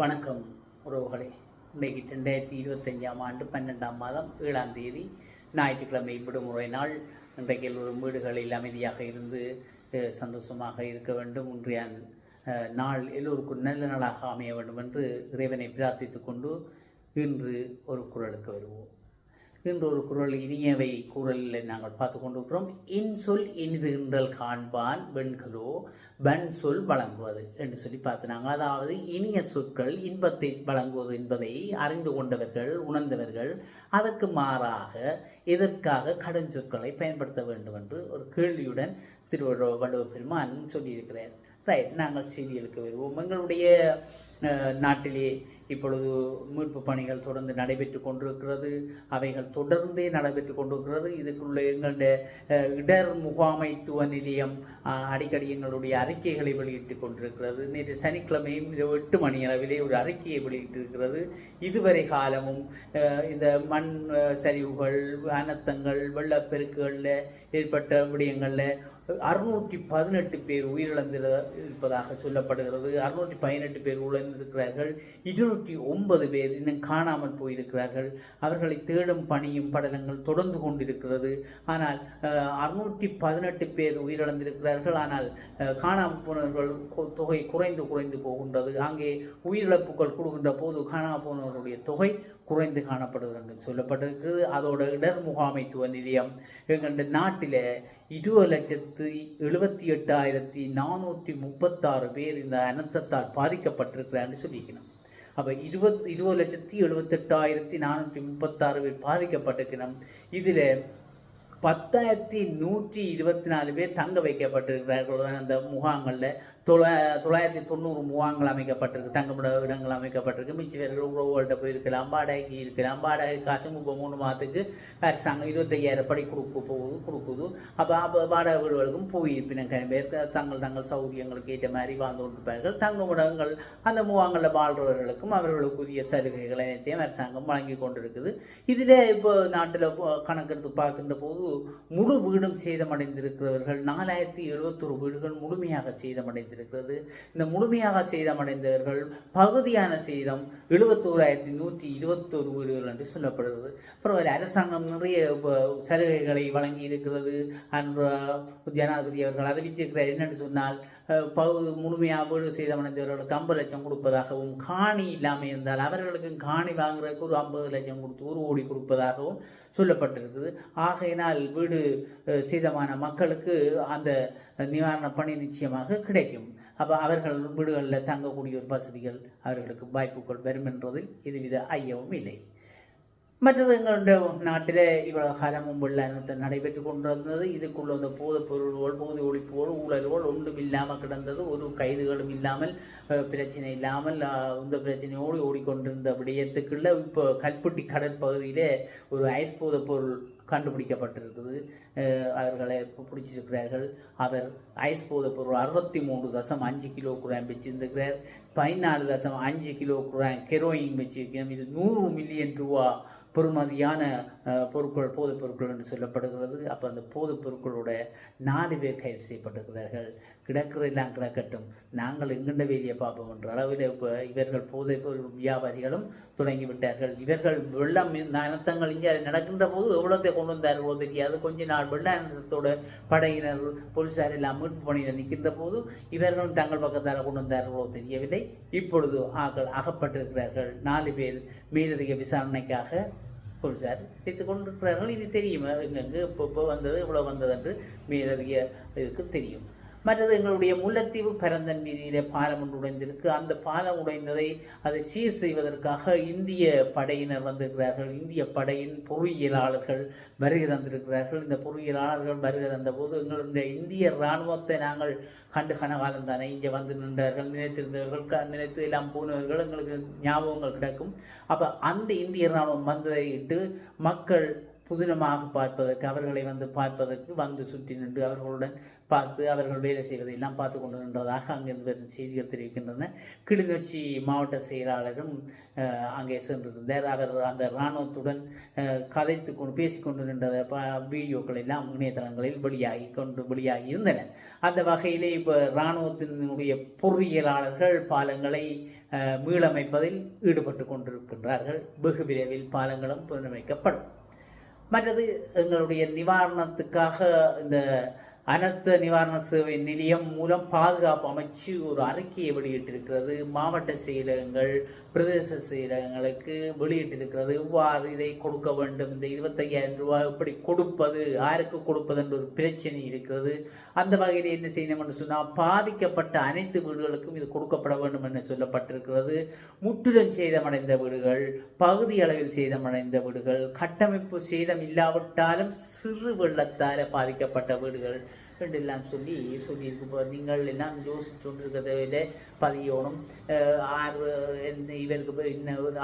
வணக்கம் உறவுகளே. இன்றைக்கு ரெண்டாயிரத்தி இருபத்தஞ்சாம் ஆண்டு பன்னெண்டாம் மாதம் ஏழாம் தேதி. ஞாயிற்றுக்கிழமை விடுமுறை நாள். இன்றைக்கு எல்லோரும் வீடுகளில் அமைதியாக இருந்து சந்தோஷமாக இருக்க வேண்டும். இன்றைய நாள் எல்லோருக்கும் நல்ல நாளாக அமைய வேண்டும் என்று இறைவனை பிரார்த்தித்துக்கொண்டு இன்று ஒரு குரலுக்கு வருவோம். இன்று ஒரு குரல் இனியவை குரலில் நாங்கள் பார்த்து கொண்டிருக்கிறோம். இன்சொல் இனிதுகின்றல் காண்பான் வெண்களோ வன் சொல் வழங்குவது என்று சொல்லி பார்த்து நாங்கள் அதாவது இனிய சொற்கள் இன்பத்தை வழங்குவது என்பதை அறிந்து கொண்டவர்கள் உணர்ந்தவர்கள் அதற்கு மாறாக எதற்காக கடன் சொற்களை பயன்படுத்த வேண்டும் என்று ஒரு கேள்வியுடன் திருவள்ளுவர் வள்ளுவ பெருமான் சொல்லியிருக்கிறார். ரைட் நாங்கள் செய்திகளுக்கு வருவோம். எங்களுடைய நாட்டிலே இப்பொழுது மீட்பு பணிகள் தொடர்ந்து நடைபெற்று கொண்டிருக்கிறது. அவைகள் தொடர்ந்தே நடைபெற்று கொண்டிருக்கிறது. இதுக்குள்ள எங்களுடைய இடர் முகாமைத்துவ நிலையம் அடிக்கடி எங்களுடைய அறிக்கைகளை வெளியிட்டு கொண்டிருக்கிறது. நேற்று சனிக்கிழமையும் இரவு எட்டு மணி அளவிலே ஒரு அறிக்கையை வெளியிட்டிருக்கிறது. இதுவரை காலமும் இந்த மண் சரிவுகள் அனர்த்தங்கள் வெள்ளப்பெருக்குகளில் ஏற்பட்ட விடயங்களில் அறுநூற்றி பதினெட்டு பேர் உயிரிழந்திருப்பதாக சொல்லப்படுகிறது. அறுநூற்றி பதினெட்டு பேர் உயிரிழந்திருக்கிறார்கள் இருநூற்றி ஒன்பது பேர் இன்னும் காணாமல் போயிருக்கிறார்கள். அவர்களை தேடும் பணியும் படலங்கள் தொடர்ந்து கொண்டிருக்கிறது. ஆனால் அறுநூற்றி பதினெட்டு பேர் உயிரிழந்திருக்கிறார்கள். ஆனால் காணாமல் போனவர்கள் தொகை குறைந்து குறைந்து போகின்றது. அங்கே உயிரிழப்புகள் கொடுக்கின்ற போது காணாமல் போனவர்களுடைய தொகை குறைந்து காணப்படுகிறது என்று சொல்லப்பட்டிருக்கிறது. அதோட இடர் முகாமைத்துவ நிலையம் எங்கள் நாட்டில் இருபது லட்சத்து எழுபத்தி எட்டாயிரத்தி நானூற்றி முப்பத்தாறு பேர் இந்த அனர்த்தத்தால் பாதிக்கப்பட்டிருக்கிறான்னு சொல்லிக்கணும் அப்போ இருபத் இருபது லட்சத்தி எழுபத்தெட்டாயிரத்தி நானூற்றி முப்பத்தாறு பேர் பாதிக்கப்பட்டிருக்கணும் இதில் பத்தாயிரத்தி நூற்றி இருபத்தி நாலு பேர் தங்க வைக்கப்பட்டிருக்கிறார்கள். அந்த முகாங்களில் தொள்ளா தொள்ளாயிரத்தி தொண்ணூறு முகாங்கள் அமைக்கப்பட்டிருக்கு. தங்கமிட இடங்கள் அமைக்கப்பட்டிருக்கு. மிச்ச பேர்கள் உறவுகள்கிட்ட போயிருக்கலாம். வாடகைக்கு இருக்கலாம். வாடகை காசு இப்போ மூணு மாதத்துக்கு அரசாங்கம் இருபத்தையாயிரம் படி கொடுக்க போகுது கொடுக்குது. அப்போ அப்போ வாடகை வீடுகளுக்கும் போயிருப்பின பேர் தங்கள் தங்கள் சௌகரியங்களுக்கு ஏற்ற மாதிரி வாழ்ந்து கொண்டிருப்பார்கள். தங்குமிடங்கள் அந்த முகாங்களில் வாழ்றவர்களுக்கும் அவர்களுக்குரிய சலுகைகளை அனைத்தையும் அரசாங்கம் வழங்கி கொண்டிருக்குது. இதில் இப்போ நாட்டில் கணக்கெடுத்து பார்க்கின்ற போது முழு வீடும் சேதமடைந்திருக்கிறவர்கள் நாலாயிரத்தி எழுபத்தொரு வீடுகள் முழுமையாக சேதமடைந்திருக்கிறது. இந்த முழுமையாக சேதமடைந்தவர்கள் பகுதியான சேதம் எழுபத்தோராயிரத்தி நூற்றி இருபத்தோரு வீடுகள் என்று சொல்லப்படுகிறது. பரவாயில்ல அரசாங்கம் நிறைய சலுகைகளை வழங்கி இருக்கிறது அன்று ஜனாதிபதி அவர்கள் அறிவிச்சிருக்கிறார். என்னென்னு சொன்னால் பகு முழுமையாக வீடு செய்தவனைந்தவர்களுக்கு ஐம்பது லட்சம் கொடுப்பதாகவும் காணி இல்லாமல் இருந்தால் அவர்களுக்கு காணி வாங்குறதுக்கு ஒரு ஐம்பது லட்சம் கொடுத்து ஒரு கோடி கொடுப்பதாகவும் சொல்லப்பட்டிருக்குது. ஆகையினால் வீடு அஹ், சேதமான மக்களுக்கு அந்த நிவாரண பணி நிச்சயமாக கிடைக்கும். அப்போ அவர்கள் வீடுகளில் தங்கக்கூடிய ஒரு வசதிகள் அவர்களுக்கு வாய்ப்புகள் வரும் என்பதில் எதுவித ஐயமும் இல்லை. மற்றது எங்களுடைய நாட்டில் காலம் முன்புள்ள வெள்ளத்தை நடைபெற்று கொண்டிருந்தது. இதுக்குள்ள அந்த போதைப் பொருள்கள் போதை ஒழிப்புகள் ஊழல்கள் ஒன்றும் இல்லாமல் கிடந்தது. ஒரு கைதுகளும் இல்லாமல் பிரச்சனை இல்லாமல் இந்த பிரச்சனையோடு ஓடிக்கொண்டிருந்த விடயத்துக்குள்ள இப்போ கல்பட்டி கடற்பகுதியிலே ஒரு ஐஸ் போதைப் பொருள் கண்டுபிடிக்கப்பட்டிருக்குது அவர்களை பிடிச்சிருக்கிறார்கள். அவர் ஐஸ் போதைப் பொருள் அறுபத்தி மூன்று தசம் அஞ்சு கிலோ குராம் வச்சிருந்துக்கிறார் பதினாலு தசம் அஞ்சு கிலோ குராம் கெரோயின் வச்சிருக்கிறோம் இது நூறு மில்லியன் ரூபா பெருமதியான பொருட்கள் போதைப் பொருட்கள் என்று சொல்லப்படுகிறது. அப்போ அந்த போதைப் பொருட்களோட நாலு பேர் கைது செய்யப்பட்டிருக்கிறார்கள். கிடக்கிறதெல்லாம் கிடக்கட்டும் நாங்கள் எங்கண்ட வேலையை பார்ப்போம் என்ற அளவில் இப்போ இவர்கள் போதை பொருள் வியாபாரிகளும் தொடங்கி விட்டார்கள். இவர்கள் வெள்ளம் இந்த இங்கே நடக்கின்ற போது எவ்வளோத்தை கொண்டு வந்தார்களோ தெரியாது. கொஞ்ச நாள் வெள்ள அனர்த்தத்தோட படையினர் போலீசார் எல்லாம் மீட்பு பணியில் நிற்கின்ற போது இவர்களும் தங்கள் பக்கத்தால் கொண்டு வந்தார்களோ தெரியவில்லை. இப்பொழுது ஆக்கள் அகப்பட்டிருக்கிறார்கள். நாலு பேர் மேலதிக விசாரணைக்காக போலீசார் வைத்துக் கொண்டிருக்கிறார்கள். இது தெரியும். எங்கெங்கு இப்போ இப்போ வந்தது இவ்வளோ வந்தது என்று மேலதிக இதுக்கு தெரியும். மற்றது எங்களுடைய முல்லைத்தீவு பரந்தன் வீதியிலே பாலம் ஒன்று உடைந்திருக்கு. அந்த பாலம் உடைந்ததை அதை சீர் செய்வதற்காக இந்திய படையினர் வந்திருக்கிறார்கள். இந்திய படையின் பொறியியலாளர்கள் வருகை தந்திருக்கிறார்கள். இந்த பொறியியலாளர்கள் வருகை தந்தபோது எங்களுடைய இந்திய இராணுவத்தை நாங்கள் கண்டு கனகாலம் தானே இங்கே வந்து நின்றார்கள். நினைத்திருந்தவர்கள் நினைத்து எல்லாம் போனவர்கள் எங்களுக்கு ஞாபகங்கள் கிடைக்கும். அப்போ அந்த இந்திய இராணுவம் வந்ததை இட்டு மக்கள் புதினமாக பார்ப்பதற்கு அவர்களை வந்து பார்ப்பதற்கு வந்து சுற்றி நின்று அவர்களுடன் பார்த்து அவர்கள் வேலை செய்வதை எல்லாம் பார்த்து கொண்டு நின்றதாக அங்கிருந்து வரும் செய்திகள் தெரிவிக்கின்றன. கிளிநொச்சி மாவட்ட செயலாளரும் அங்கே சென்றிருந்தார். அவர் அந்த இராணுவத்துடன் கதைத்து கொண்டு பேசிக்கொண்டு நின்ற ப வீடியோக்கள் எல்லாம் இணையதளங்களில் வெளியாகி கொண்டு வெளியாகி இருந்தன. அந்த வகையிலே இப்போ இராணுவத்தினுடைய பொறியியலாளர்கள் பாலங்களை மீளமைப்பதில் ஈடுபட்டு கொண்டிருக்கின்றார்கள். வெகு விரைவில் பாலங்களும் புனரமைக்கப்படும். மற்றது எங்களுடைய நிவாரணத்துக்காக இந்த அனர்த்த நிவாரண சேவை நிலையம் மூலம் பாதுகாப்பு அமைச்சு ஒரு அறிக்கையை வெளியிட்டிருக்கிறது. மாவட்ட செயலகங்கள் பிரதேச செயலகங்களுக்கு வெளியிட்டிருக்கிறது. இவ்வாறு இதை கொடுக்க வேண்டும். இந்த இருபத்தையாயிரம் ரூபாய் எப்படி கொடுப்பது யாருக்கு கொடுப்பது என்ற ஒரு பிரச்சனை இருக்கிறது. அந்த வகையில் என்ன செய்யணும் என்று சொன்னால் பாதிக்கப்பட்ட அனைத்து வீடுகளுக்கும் இது கொடுக்கப்பட வேண்டும் என்று சொல்லப்பட்டிருக்கிறது. முற்றிலும் சேதமடைந்த வீடுகள் பகுதி அளவில் சேதமடைந்த வீடுகள் கட்டமைப்பு சேதம் இல்லாவிட்டாலும் சிறு வெள்ளத்தால் பாதிக்கப்பட்ட வீடுகள் என்றெல்லாம் சொல்லி சொல்லியிருக்கு. இப்போ நீங்கள் எல்லாம் யோசிச்சு கொண்டிருக்கிறத விட பதியணும் அஹ் ஆறு இவருக்கு போய்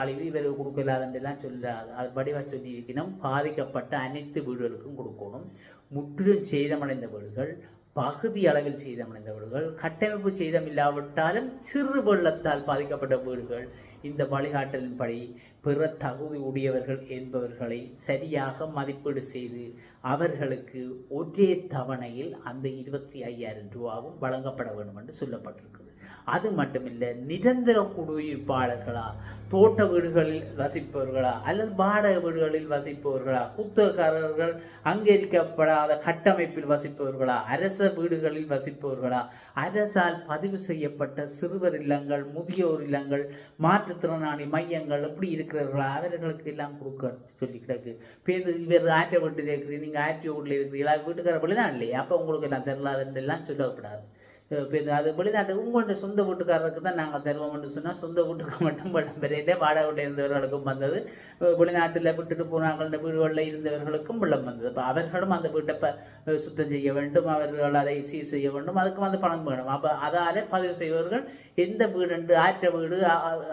அழிவு இவருக்கு கொடுக்கலாதுன்றெல்லாம் சொல்லாது அது வடிவாக சொல்லியிருக்கணும். பாதிக்கப்பட்ட அனைத்து வீடுகளுக்கும் கொடுக்கணும். முற்றிலும் சேதமடைந்த வீடுகள் பகுதி அளவில் சேதமடைந்த வீடுகள் கட்டமைப்பு சேதம் இல்லாவிட்டாலும் சிறு வெள்ளத்தால் பாதிக்கப்பட்ட வீடுகள் இந்த வழிகாட்டலின்படி பிற தகுதி உடையவர்கள் என்பவர்களை சரியாக மதிப்பீடு செய்து அவர்களுக்கு ஒரே தவணையில் அந்த இருபத்தி ஐயாயிரம் ரூபாவும் வழங்கப்பட வேண்டும் என்று சொல்லப்பட்டிருக்குது அது மட்டுமில்லை நிரந்தர குடியிருப்பாளர்களா தோட்ட வீடுகளில் வசிப்பவர்களா அல்லது வாடகை வீடுகளில் வசிப்பவர்களா குத்தகக்காரர்கள் அங்கீகரிக்கப்படாத கட்டமைப்பில் வசிப்பவர்களா அரச வீடுகளில் வசிப்பவர்களா அரசால் பதிவு செய்யப்பட்ட சிறுவர் இல்லங்கள் முதியோர் இல்லங்கள் மாற்றுத்திறனாளி மையங்கள் எப்படி இருக்கிறவர்களா அவர்களுக்கு எல்லாம் கொடுக்க சொல்லி கிடக்கு. இப்போ இவர் ஆற்ற வீட்டில் இருக்கிறீங்க நீங்கள் ஆற்றிய வீட்டில் இருக்கிறீங்களா வீட்டுக்கார வெளிதான் இல்லையா? அப்போ உங்களுக்கு எல்லாம் தெரிலாதுன்னு எல்லாம் சொல்லப்படாது. அது வெளிநாட்டு உங்கள்கிட்ட சொந்த வீட்டுக்காரருக்கு தான் நாங்கள் தருவோம்னு சொன்னால் சொந்த வீட்டுக்கு மட்டும் பணம் பெறையில வாடகை இருந்தவர்களுக்கும் வந்தது. வெளிநாட்டில் விட்டுட்டு போனாங்கள வீடுகளில் இருந்தவர்களுக்கும் வெள்ளம் வந்தது. அப்போ அவர்களும் அந்த வீட்டை இப்போ சுத்தம் செய்ய வேண்டும். அவர்கள் அதை சீர் செய்ய வேண்டும். அதுக்கும் அந்த பணம் வேணும். அப்போ அதால் பதிவு செய்வர்கள் எந்த வீடுண்டு? ஆற்ற வீடு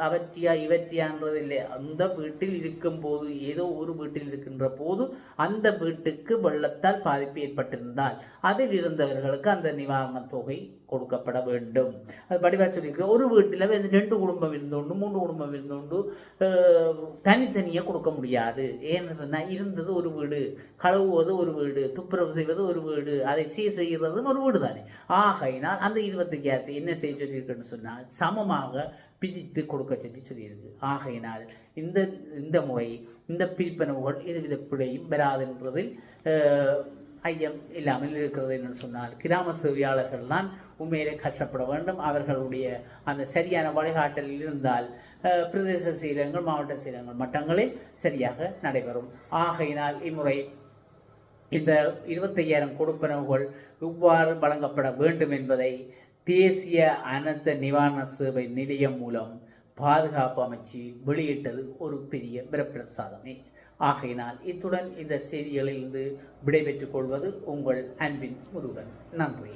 அவற்றியா இவற்றியான்றது இல்லை அந்த வீட்டில் இருக்கும் போது ஏதோ ஒரு வீட்டில் இருக்கின்ற போது அந்த வீட்டுக்கு வெள்ளத்தால் பாதிப்பு ஏற்பட்டிருந்தால் அதில் இருந்தவர்களுக்கு அந்த நிவாரணத் தொகை கொடுக்கப்பட வேண்டும். அது படிவா சொல்லியிருக்கு. ஒரு வீட்டில் ரெண்டு குடும்பம் இருந்தோண்டு மூன்று குடும்பம் இருந்தோண்டு தனித்தனியாக கொடுக்க முடியாது. ஏன்னு சொன்னால் இருந்தது ஒரு வீடு கழுவுவது ஒரு வீடு துப்புரவு செய்வது ஒரு வீடு அதை சீர் செய்கிறதும் ஒரு வீடு தானே ஆகையினால் அந்த இருபத்தஞ்சாயிரத்தை என்ன செய்ய சொல்லியிருக்குன்னு சொன்னால் சமமாக பிரித்து கொடுக்க சொல்லி சொல்லியிருக்கு. ஆகையினால் இந்த இந்த முறை இந்த பிரிப்பனவுகள் எதுவித பிழையும் வராது என்பதில் ஐயம் இல்லாமல் இருக்கிறது என்று சொன்னால் கிராம சேவையாளர்கள் தான் உண்மையிலே கஷ்டப்பட வேண்டும். அவர்களுடைய அந்த சரியான வழிகாட்டலில் இருந்தால் பிரதேச சீரங்கள் மாவட்ட சீரங்கள் மட்டங்களில் சரியாக நடைபெறும். ஆகையினால் இம்முறை இந்த இருபத்தையாயிரம் கொடுப்பனவுகள் இவ்வாறு வழங்கப்பட வேண்டும் என்பதை தேசிய அனர்த்த நிவாரண சேவை நிலையம் மூலம் பாதுகாப்பு அமைச்சு வெளியிட்டது ஒரு பெரிய பிரப்பிரசாதமே. ஆகையினால் இத்துடன் இந்த செய்திகளிலிருந்து விடைபெற்றுக் கொள்வது உங்கள் அன்பின் முருகன். நன்றி.